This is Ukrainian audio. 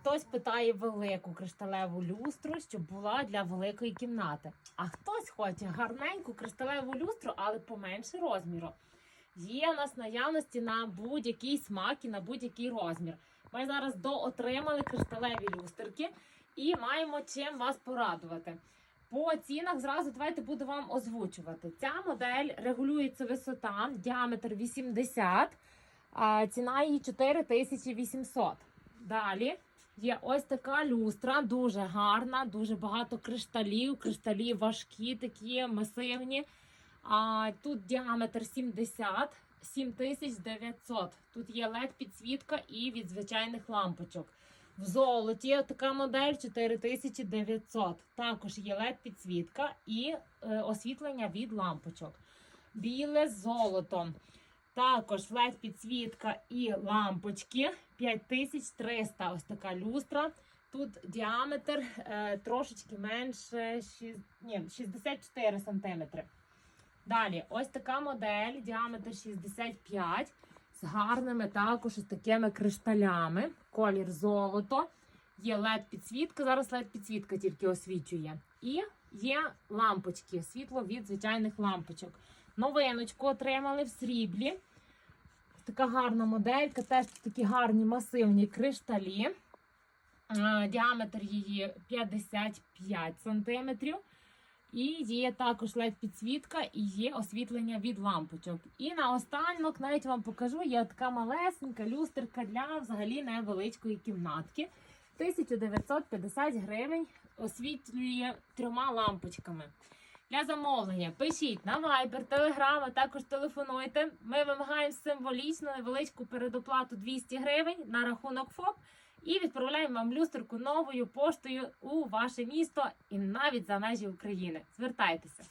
Хтось питає велику кришталеву люстру, щоб була для великої кімнати. А хтось хоче гарненьку кришталеву люстру, але поменше розміру. Є у нас наявності на будь-який смак і на будь-який розмір. Ми зараз доотримали кришталеві люстерки і маємо чим вас порадувати. По цінах зразу давайте буду вам озвучувати. Ця модель регулюється висота, діаметр 80, а ціна її 4800. Далі є ось така люстра, дуже гарна, дуже багато кришталів. Кришталі важкі, такі масивні. А тут діаметр 70, 7900. Тут є led підсвітка і від звичайних лампочок. В золоті така модель 4900. Також є led підсвітка і е, освітлення від лампочок. Біле з золотом. Також led підсвітка і лампочки 5300. Ось така люстра. Тут діаметр е, трошечки менше шість- ні, 64 см. Далі, ось така модель, діаметр 65 з гарними також ось такими кришталями. Колір золото. Є led підсвітка. Зараз led підсвітка тільки освічує. І є лампочки, світло від звичайних лампочок. Новиночку отримали в сріблі. Така гарна моделька, теж такі гарні масивні кришталі. Діаметр її 55 см. І є також led підсвітка і є освітлення від лампочок. І наостанок навіть вам покажу, є така малесенька люстерка для взагалі невеличкої кімнатки. 1950 гривень освітлює трьома лампочками. Для замовлення пишіть на Viber, Telegram, а також телефонуйте. Ми вимагаємо символічно невеличку передоплату 200 гривень на рахунок ФОП і відправляємо вам люстерку новою поштою у ваше місто і навіть за межі України. Звертайтеся.